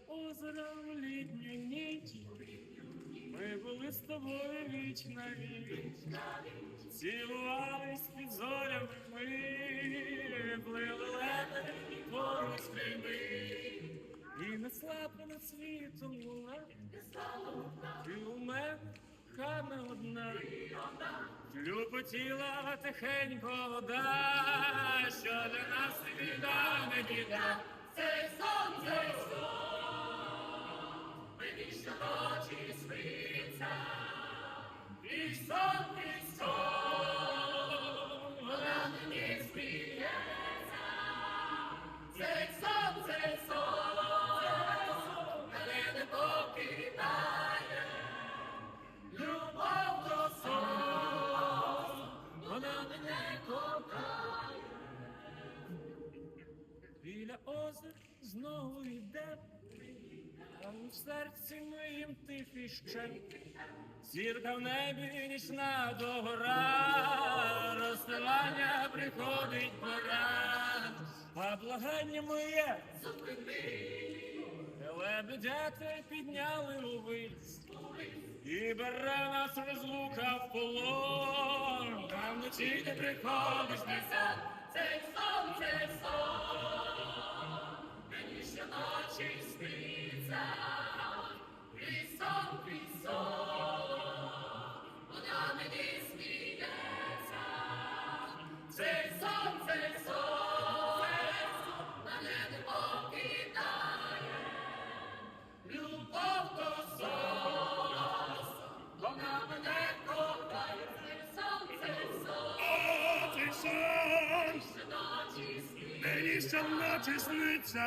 Біля в літню ніч ми були з тобою віч на віч, цілувались під зорями ми, плили летери поруч прийми, і несла понад світом луна, ти у мене хана одна, Люботіла тихенько вода, що для нас не біда, не біда. Цей сон, біля озер знову йде, а в серці моїм тихий ще. Зірка в небі нічна догора, розставання приходить пора, а благання моє лебедята підняли увись, і бере нас розлука в полон, а вночі ти приходиш сам. Цей сон, цей сон, мені ще ночі Крізь мені щоночі сниться,